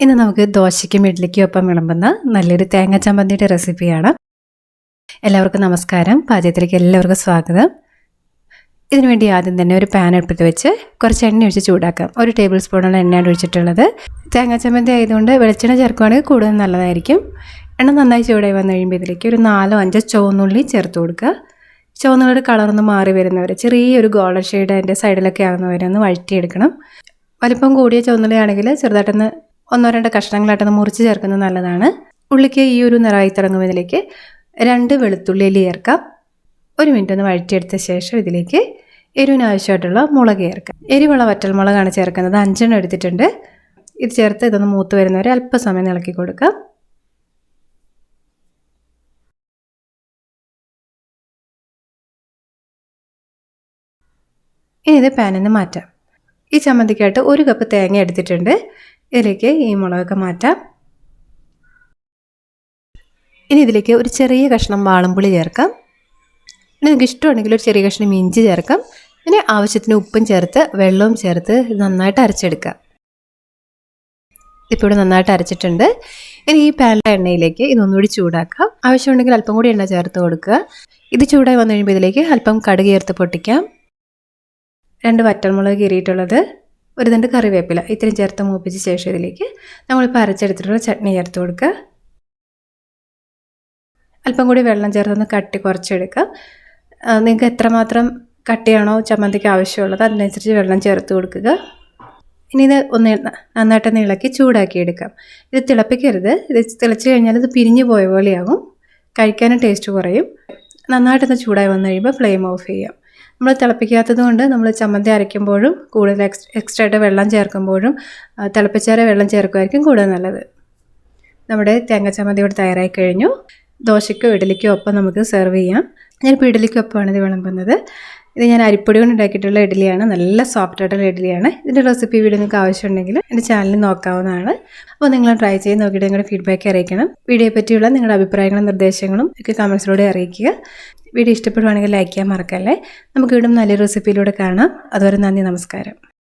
ഇന്ന് നമുക്ക് ദോശയ്ക്കും ഇഡ്ലിക്കും ഒപ്പം വിളമ്പുന്ന നല്ലൊരു തേങ്ങ ചമ്മന്തിയുടെ റെസിപ്പിയാണ്. എല്ലാവർക്കും നമസ്കാരം. പാചകത്തിലേക്ക് എല്ലാവർക്കും സ്വാഗതം. ഇതിനുവേണ്ടി ആദ്യം തന്നെ ഒരു പാൻ എടുത്ത് വെച്ച് കുറച്ച് എണ്ണ ഒഴിച്ച് ചൂടാക്കാം. ഒരു ടേബിൾ സ്പൂണാണ് എണ്ണയാണ് ഒഴിച്ചിട്ടുള്ളത്. തേങ്ങ ചമ്മന്തി ആയതുകൊണ്ട് വെളിച്ചെണ്ണ ചേർക്കുവാണെങ്കിൽ കൂടുതൽ നല്ലതായിരിക്കും. എണ്ണ നന്നായി ചൂടായി വന്നു കഴിയുമ്പോൾ ഇതിലേക്ക് ഒരു നാലോ അഞ്ചോ ചുവന്നുള്ളി ചേർത്ത് കൊടുക്കുക. ചുവന്നുള്ളിയുടെ കളറൊന്ന് മാറി വരുന്നവരെ ചെറിയൊരു ഗോൾഡൻ ഷെയ്ഡ് അതിന്റെ സൈഡിലൊക്കെ ആകുന്നവരെ ഒന്ന് വഴറ്റിയെടുക്കണം. വലിപ്പം കൂടിയ ചുവന്നുള്ളിയാണെങ്കിൽ ചെറുതായിട്ടൊന്ന് ഒന്നോ രണ്ടോ കഷ്ണങ്ങളായിട്ടൊന്ന് മുറിച്ച് ചേർക്കുന്നത് നല്ലതാണ്. ഉള്ളിക്ക് ഈ ഒരു നിറമായി തുടങ്ങുന്നതിലേക്ക് രണ്ട് വെളുത്തുള്ളി ചേർക്കാം. ഒരു മിനിറ്റ് ഒന്ന് വഴറ്റിയെടുത്ത ശേഷം ഇതിലേക്ക് എരിവിന് ആവശ്യമായിട്ടുള്ള മുളക് ചേർക്കാം. എരിവുള്ള വറ്റൽമുളകാണ് ചേർക്കുന്നത്. അഞ്ചെണ്ണം എടുത്തിട്ടുണ്ട്. ഇത് ചേർത്ത് ഇതൊന്ന് മൂത്ത് വരുന്നവരെ അല്പസമയം ഇളക്കി കൊടുക്കാം. ഇനി ഇത് പാനിൽ നിന്ന് മാറ്റാം. ഈ ചമ്മന്തിക്കായിട്ട് ഒരു കപ്പ് തേങ്ങ എടുത്തിട്ടുണ്ട്. ഇതിലേക്ക് ഈ മുളകൊക്കെ മാറ്റാം. ഇനി ഇതിലേക്ക് ഒരു ചെറിയ കഷ്ണം വാളംപുളി ചേർക്കാം. ഇനി നിങ്ങൾക്ക് ഇഷ്ടമുണ്ടെങ്കിൽ ഒരു ചെറിയ കഷ്ണം ഇഞ്ചി ചേർക്കാം. പിന്നെ ആവശ്യത്തിന് ഉപ്പും ചേർത്ത് വെള്ളവും ചേർത്ത് നന്നായിട്ട് അരച്ചെടുക്കാം. ഇപ്പോൾ ഇവിടെ നന്നായിട്ട് അരച്ചിട്ടുണ്ട്. ഇനി ഈ പാനല എണ്ണയിലേക്ക് ഇതൊന്നുകൂടി ചൂടാക്കാം. ആവശ്യമുണ്ടെങ്കിൽ അല്പം കൂടി എണ്ണ ചേർത്ത് കൊടുക്കുക. ഇത് ചൂടായി വന്നു കഴിയുമ്പോൾ ഇതിലേക്ക് അല്പം കടുക് ചേർത്ത് പൊട്ടിക്കാം. രണ്ട് വറ്റൽമുളക് കീറിയിട്ടുള്ളത്. ഒരു തണ്ട് കറിവേപ്പില ഇത്രയും ചേർത്ത് മൂപ്പിച്ച ശേഷം ഇതിലേക്ക് നമ്മളിപ്പോൾ അരച്ചെടുത്തിട്ടുള്ള ചട്നി ചേർത്ത് കൊടുക്കുക. അല്പം കൂടി വെള്ളം ചേർത്തൊന്ന് കട്ടി കുറച്ചെടുക്കുക. നിങ്ങൾക്ക് എത്രമാത്രം കട്ടിയാണോ ചമ്മന്തിക്ക് ആവശ്യമുള്ളത് അതിനനുസരിച്ച് വെള്ളം ചേർത്ത് കൊടുക്കുക. ഇനി ഇത് ഒന്ന് നന്നായിട്ടൊന്ന് ഇളക്കി ചൂടാക്കി എടുക്കാം ഇത് തിളപ്പിക്കരുത്. ഇത് തിളച്ച് കഴിഞ്ഞാൽ ഇത് പിരിഞ്ഞു പോയ പോലെയാകും. കഴിക്കാനും ടേസ്റ്റ് കുറയും. നന്നായിട്ടൊന്ന് ചൂടായി വന്നു കഴിയുമ്പോൾ ഫ്ലെയിം ഓഫ് ചെയ്യാം. നമ്മൾ തിളപ്പിക്കാത്തത് കൊണ്ട് നമ്മൾ ചമ്മന്തി അരയ്ക്കുമ്പോഴും കൂടുതൽ എക്സ് എക്സ്ട്രാ ആയിട്ട് വെള്ളം ചേർക്കുമ്പോഴും തിളപ്പിച്ചാറെ വെള്ളം ചേർക്കുമായിരിക്കും കൂടുതൽ നല്ലത്. നമ്മുടെ തേങ്ങ ചമ്മന്തി ഇവിടെ തയ്യാറായി കഴിഞ്ഞു. ദോശയ്ക്കോ ഇഡലിക്കോ ഒപ്പം നമുക്ക് സെർവ് ചെയ്യാം. ഞാനിപ്പോൾ ഇഡലിക്കോ ഒപ്പമാണ് ഇത് വിളമ്പുന്നത്. ഇത് ഞാൻ അരിപ്പൊടി കൊണ്ട് ഉണ്ടാക്കിയിട്ടുള്ള ഇഡലിയാണ്. നല്ല സോഫ്റ്റ് ആയിട്ടുള്ള ഇഡലിയാണ്. ഇതിന്റെ റെസിപ്പി വീഡിയോ നിങ്ങൾക്ക് ആവശ്യമുണ്ടെങ്കിൽ എന്റെ ചാനലിൽ നോക്കാവുന്നതാണ്. അപ്പോൾ നിങ്ങൾ ട്രൈ ചെയ്ത് നോക്കിയിട്ട് നിങ്ങളുടെ ഫീഡ്ബാക്ക് അറിയിക്കണം. വീഡിയോയെ പറ്റിയുള്ള നിങ്ങളുടെ അഭിപ്രായങ്ങളും നിർദ്ദേശങ്ങളും ഒക്കെ കമൻസിലൂടെ അറിയിക്കുക. വീഡിയോ ഇഷ്ടപ്പെടുവാണെങ്കിൽ ലൈക്ക് ചെയ്യാൻ മറക്കല്ലേ. നമുക്ക് വീണ്ടും നല്ല റെസിപ്പിയിലൂടെ കാണാം. അതുവരെ നന്ദി നമസ്കാരം.